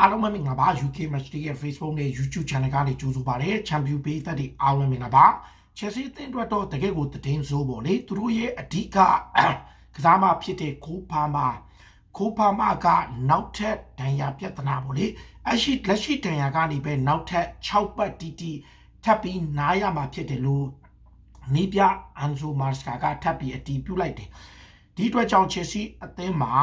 အားလုံးပဲမင်္ဂလာပါ UK Match Day ရဲ့ Facebook နဲ့ YouTube Channel ကနေကြိုဆိုပါရစေ။ Champion Bay သက်တွေအားလုံးမင်္ဂလာပါ။ Chelsea အသင်းအတွက်တော့တကယ်ကိုတည်င်းစိုးပေါ့လေ။သူတို့ရဲ့အဓိကကစားမဖြစ်တဲ့ကိုဖာမာကိုဖာမာကနောက်ထပ်ဒဏ်ရာပြဿနာပေါ့လေ။အရှိလက်ရှိဒဏ်ရာကနေပဲနောက်ထပ်6ပတ်တီတီထပ်ပြီးနားရမှာဖြစ်တယ်လို့နီးပြအန်ဆိုမာစကာကထပ်ပြီးအတီးပြုတ်လိုက်တယ်။ဒီအတွက်ကြောင့် Chelsea အသင်းမှာ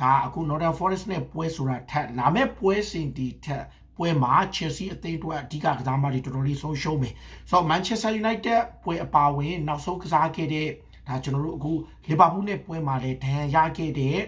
ဒါအခု Northern Forest နဲ့ပွဲဆိုတာထက်လာမဲ့ပွဲစဉ်ဒီထက်ပွဲမှာ Chelsea အသင်းအတွက်အဓိကကစားမတွေတော်တော်လေးဆုံးရှုံးမယ်။ဆိုတော့ Manchester United ပွဲအပါဝင် နောက်ဆုံးကစားခဲ့တဲ့ဒါကျွန်တော်တို့အခု Liverpool နဲ့ပွဲမှာလည်းဒဏ်ရာရခဲ့တဲ့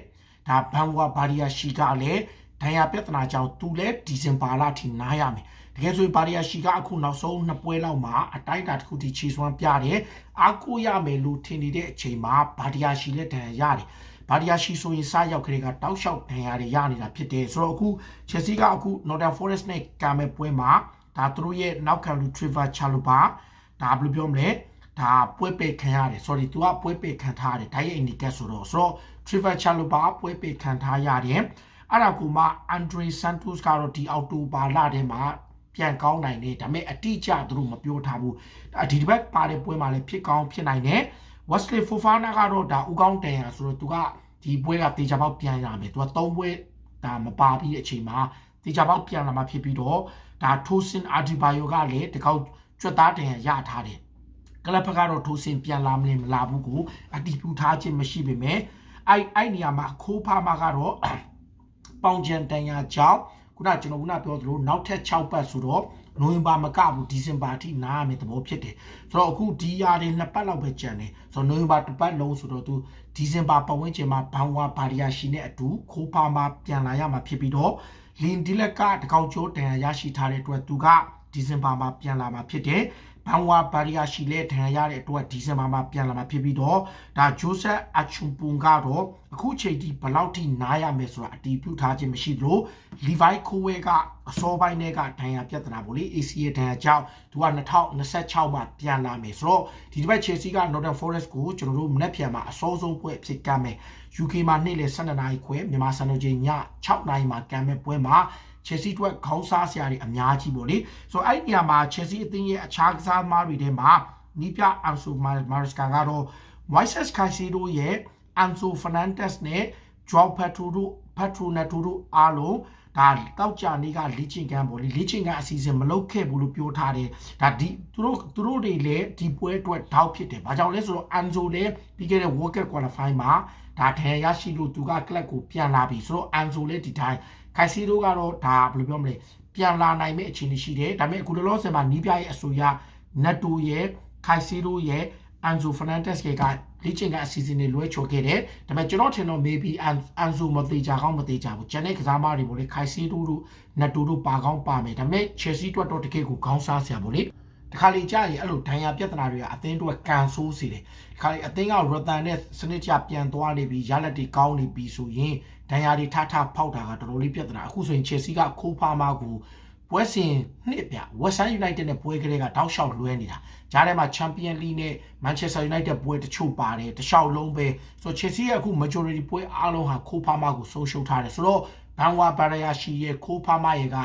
ဒါဘန်ဝါဘာရီယာရှီကလည်းဒဏ်ရာပြဿနာကြောင့်သူလည်းဒီဇင်ဘာလထိနားရမယ်။တကယ်ဆိုရင်ဘာရီယာရှီကအခုနောက်ဆုံးနှစ်ပွဲလောက်မှာအတိုင်းအတာတစ်ခုထိခြေစွမ်းပြတယ်။အားကိုးရမယ်လို့ထင်နေတဲ့အချိန်မှာဘာရီယာရှီလည်းဒဏ်ရာရတယ်။ ဘာဒီယာရှီဆိုရင်စရောက်ခရေကတောက်လျှောက်ဒဏ်ရာတွေရနေတာဖြစ်တယ်ဆိုတော့အခု Chelsea ကအခု Northern Forest နဲ့ကာမဲ့ပွဲမှာဒါသူတို့ရဲ့နောက်ခံလူ Trevor Chalobah ဒါဘယ်လိုပြောမလဲဒါပွဲပေခံရတယ် sorry သူကပွဲပေခံထားရတယ်ဒါရဲ့ indicate ဆိုတော့ဆိုတော့ Trevor Chalobah ပွဲပေခံထားရတယ်အဲ့ဒါကူမှ Andre Santos ကတော့ဒီအောက်တိုဘာလထဲမှာပြန်ကောင်းနိုင်တယ်ဒါပေမဲ့အတိအကျသူတို့မပြောထားဘူးဒီတစ်ပတ်ပါတဲ့ပွဲမှာလည်းဖြစ်ကောင်းဖြစ်နိုင်တယ် Wesley Fofana ကတော့ဒါဥကောင်းတန်ရဆိုတော့သူကဒီပွဲကတေချာပေါက်ပြန်ရမယ်သူက၃ပွဲဒါမပါပြီးတဲ့အချိန်မှာတေချာပေါက်ပြန်လာမှဖြစ်ပြီးတော့ဒါ Tosin Adebayo ကလည်းတကောက်ကြွက်သားတန်ရရထားတယ်ကလပ်ဖက်ကတော့ Tosin ပြန်လာမလဲမလာဘူးကိုအတီးပြူထားခြင်းမရှိပေမဲ့အဲ့အဲ့နေရာမှာခိုးဖားမှာကတော့ပေါင်ချန်တန်ရကြောင့်ခုနကျွန်တော်ခုနပြောသလိုနောက်ထပ်6ပတ်ဆိုတော့ နိုဝင်ဘာမကဘူးဒီဇင်ဘာထိနားရမယ်သဘောဖြစ်တယ်ဆိုတော့အခုဒီယာတွေနှစ်ပတ်လောက်ပဲကျန်တယ်ဆိုတော့နိုဝင်ဘာတစ်ပတ်လုံးဆိုတော့သူဒီဇင်ဘာပတ်ဝန်းကျင်မှာဘန်ဝါဘာရီယာရှိနဲ့အတူခိုးပါမှာပြန်လာရမှာဖြစ်ပြီးတော့လင်ဒီလက်ကတကောက်ကျော်တန်ရရှိထားတဲ့အတွက်သူကဒီဇင်ဘာမှာပြန်လာမှာဖြစ်တယ် ဘန်ဝါဘာရီယာရှိလဲဒဏ်ရာရတဲ့အတွက်ဒီဇင်ဘာမှာပြန်လာမှာဖြစ်ပြီးတော့ဒါဂျိုဆက်အချွန်ပွန်ကတော့အခုချိန်ထိဘယ်လောက်ထိနားရမယ်ဆိုတာအတီးပြုထားခြင်းမရှိသလိုလီဗိုက်ခိုဝဲကအစောပိုင်းတွေကဒဏ်ရာပြဿနာပေါ့လေ ACA ဒဏ်ရာကြောင့်သူက2026မှာပြန်လာမယ်ဆိုတော့ဒီတစ်ပတ် Chelsea က Northern Forest ကိုကျွန်တော်တို့မနေ့ပြန်မှာအစောဆုံးပွဲအဖြစ်ကမ်းမယ် UK မှာနေ့လယ်12နာရီခွဲမြန်မာစံတော်ချိန်ည6နာရီမှာကမ်းမဲ့ပွဲမှာ Chelsea အတွက်ခေါင်းစားစရာတွေအများကြီးပေါ့လေဆိုတော့အဲ့ဒီနေရာမှာ Chelsea အသင်းရဲ့အခြားကစားသမားတွေထဲမှာနီးပြအန်ဆိုမာရစကာကတော့ Moises Caicedo ရဲ့ Anso Fernandez နဲ့ Joao Pedro တို့ Pedro Neto တို့အားလုံးဒါတောက်ကြနေကလီချင်ကန်ပေါ့လေလီချင်ကန်အစီအစဉ်မလုပ်ခဲ့ဘူးလို့ပြောထားတယ်ဒါဒီသူတို့သူတို့တွေလည်းဒီပွဲအတွက်တောက်ဖြစ်တယ်ဘာကြောင့်လဲဆိုတော့ Anzo လည်းပြီးခဲ့တဲ့ World Cup Qualify မှာဒါထန်ရရှိလို့သူကကလပ်ကိုပြန်လာပြီဆိုတော့ Anzo လည်းဒီတိုင်း ခိုင်စီတို့ကတော့ဒါဘယ်လိုပြောမလဲပြန်လာနိုင်မယ့်အခြေအနေရှိတယ်ဒါပေမဲ့အခုလောလောဆယ်မှာနီးပြရဲ့အဆိုအရနက်တိုရဲ့ခိုင်စီတို့ရဲ့အန်ဇိုဖာနန်တက်စ်ကလေ့ကျင့်ခန်းအစီအစဉ်တွေလွှဲချော်ခဲ့တယ်ဒါပေမဲ့ကျွန်တော်ထင်တော့ maybe အန်ဇိုမသေးကြကောင်းမသေးကြဘူးဂျန်တဲ့ကစားမတွေပေါ့လေခိုင်စီတို့တို့နက်တိုတို့ပါကောင်းပါမယ်ဒါပေမဲ့ Chelsea အတွက်တော့တကယ်ကိုခေါင်းစားစရာပေါ့လေတခါလေကြာရင်အဲ့လိုဒဏ်ရာပြဿနာတွေကအသင်းတို့ကန်ဆိုးစေတယ်ဒီခါလေအသင်းကရတန်နဲ့စနစ်ကျပြန်သွားနေပြီးရလက်တွေကောင်းနေပြီဆိုရင် ဒဏ်ရာတွေထထဖောက်တာကတော်တော်လေးပြဿနာအခုဆိုရင် Chelsea ကခိုးဖားမာကိုပွဲစဉ်နှစ်ပြ West Ham United နဲ့ပွဲကလေးကတောက်လျှောက်လွှဲနေတာကြားထဲမှာ Champion League နဲ့ Manchester United ပွဲတချို့ပါတယ်တခြားလုံးပဲဆိုတော့ Chelsea ရဲ့အခု majority ပွဲအားလုံးဟာခိုးဖားမာကိုဆုံးရှုံးထားတယ်ဆိုတော့ဘန်ဝါဘာရယာရှိရဲ့ခိုးဖားမာရဲ့က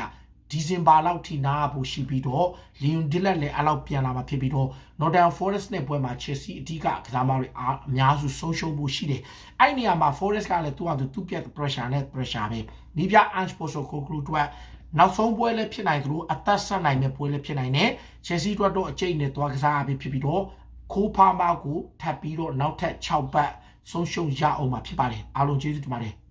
ဒီဇင်ဘာလောက်ထိနာဖို့ရှိပြီးတော့လီယွန်ဒီလက်လည်းအလောက်ပြန်လာမှာဖြစ်ပြီးတော့ Northern Forest နဲ့ပွဲမှာ Chelsea အဓိကကစားမတွေအများစုဆုံးရှုံးဖို့ရှိတယ်။အဲ့နေရာမှာ Forest ကလည်းသူ့ဟာသူသူ့ပြတ် pressure နဲ့ pressure ပဲ။နီးပြ Ange Postecoglou တို့နောက်ဆုံးပွဲလည်းဖြစ်နိုင်သလိုအသက်ဆက်နိုင်မဲ့ပွဲလည်းဖြစ်နိုင်တယ်။ Chelsea တို့တော့အကျိတ်နဲ့သွားကစားအဖြစ်ဖြစ်ပြီးတော့ခိုးဖားမကိုထပ်ပြီးတော့နောက်ထပ်6ပတ်ဆုံးရှုံးရအောင်မှာဖြစ်ပါတယ်။အားလုံးကျေးဇူးတင်ပါတယ်။